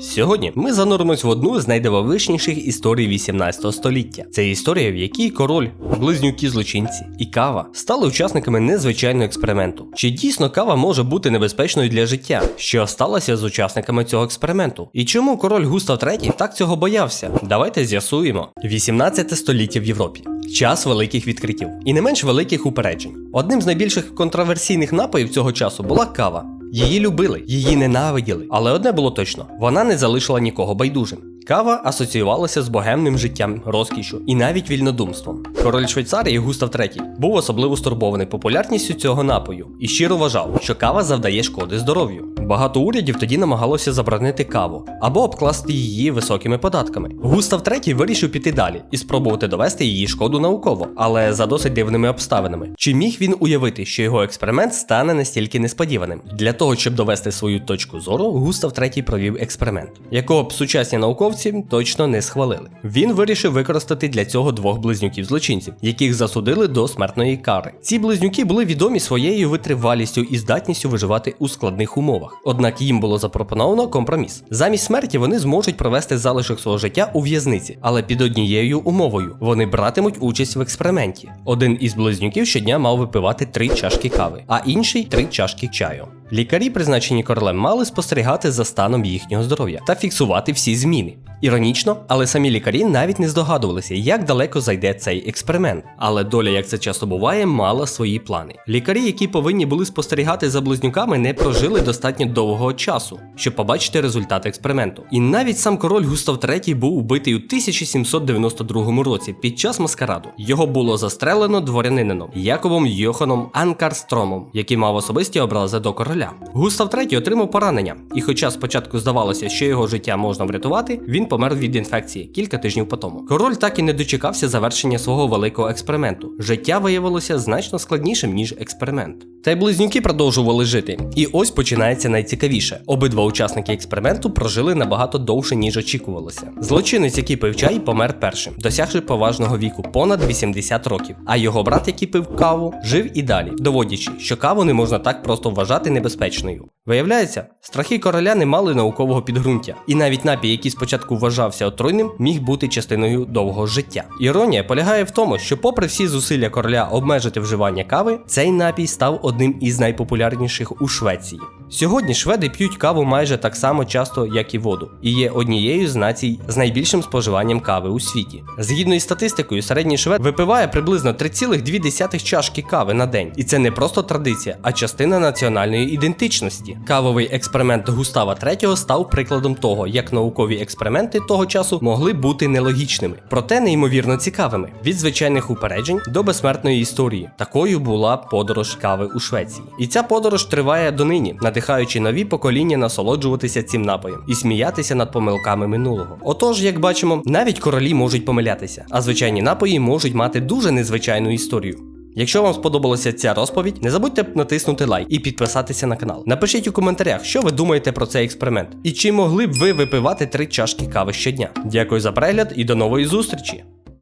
Сьогодні ми зануримось в одну з найдивовижніших історій 18 століття. Це історія, в якій король, близнюки злочинці і кава стали учасниками незвичайного експерименту. Чи дійсно кава може бути небезпечною для життя? Що сталося з учасниками цього експерименту? І чому король Густав III так цього боявся? Давайте з'ясуємо. 18 століття в Європі. Час великих відкриттів і не менш великих упереджень. Одним з найбільших контроверсійних напоїв цього часу була кава. Її любили, її ненавиділи. Але одне було точно: вона не залишила нікого байдужим. Кава асоціювалася з богемним життям, розкішю і навіть вільнодумством. Король Швейцарії Густав III був особливо стурбований популярністю цього напою і щиро вважав, що кава завдає шкоди здоров'ю. Багато урядів тоді намагалося заборонити каву або обкласти її високими податками. Густав III вирішив піти далі і спробувати довести її шкоду науково, але за досить дивними обставинами. Чи міг він уявити, що його експеримент стане настільки несподіваним? Для того, щоб довести свою точку зору, Густав III провів експеримент, якого б сучасні науковці точно не схвалили. Він вирішив використати для цього двох близнюків злочинців, яких засудили до смертної кари. Ці близнюки були відомі своєю витривалістю і здатністю виживати у складних умовах. Однак їм було запропоновано компроміс. Замість смерті вони зможуть провести залишок свого життя у в'язниці, але під однією умовою вони братимуть участь в експерименті. Один із близнюків щодня мав випивати три чашки кави, а інший три чашки чаю. Лікарі, призначені королем, мали спостерігати за станом їхнього здоров'я та фіксувати всі зміни. Іронічно, але самі лікарі навіть не здогадувалися, як далеко зайде цей експеримент. Але доля, як це часто буває, мала свої плани. Лікарі, які повинні були спостерігати за близнюками, не прожили достатньо довгого часу, щоб побачити результат експерименту. І навіть сам король Густав III був убитий у 1792 році під час маскараду. Його було застрелено дворянинином Яковом Йоханом Анкарстромом, який мав особисті образи до короля. Густав III отримав поранення, і хоча спочатку здавалося, що його життя можна врятувати, він помер від інфекції кілька тижнів по тому. Король так і не дочекався завершення свого великого експерименту. Життя виявилося значно складнішим ніж експеримент. Та й близнюки продовжували жити. І ось починається найцікавіше. Обидва учасники експерименту прожили набагато довше, ніж очікувалося. Злочинець, який пив чай, помер першим, досягши поважного віку понад 80 років. А його брат, який пив каву, жив і далі, доводячи, що каву не можна так просто вважати небезпечною. Виявляється, страхи короля не мали наукового підґрунтя, і навіть напій, який спочатку вважався отруйним, міг бути частиною довгого життя. Іронія полягає в тому, що, попри всі зусилля короля обмежити вживання кави, цей напій став одним із найпопулярніших у Швеції. Сьогодні шведи п'ють каву майже так само часто, як і воду, і є однією з націй з найбільшим споживанням кави у світі. Згідно із статистикою, середній швед випиває приблизно 3,2 чашки кави на день, і це не просто традиція, а частина національної ідентичності. Кавовий експеримент Густава III став прикладом того, як наукові експерименти того часу могли бути нелогічними, проте неймовірно цікавими від звичайних упереджень до безсмертної історії. Такою була подорож кави у Швеції. І ця подорож триває донині, надихаючи нові покоління насолоджуватися цим напоєм і сміятися над помилками минулого. Отож, як бачимо, навіть королі можуть помилятися, а звичайні напої можуть мати дуже незвичайну історію. Якщо вам сподобалася ця розповідь, не забудьте натиснути лайк і підписатися на канал. Напишіть у коментарях, що ви думаєте про цей експеримент, і чи могли б ви випивати три чашки кави щодня. Дякую за перегляд і до нової зустрічі!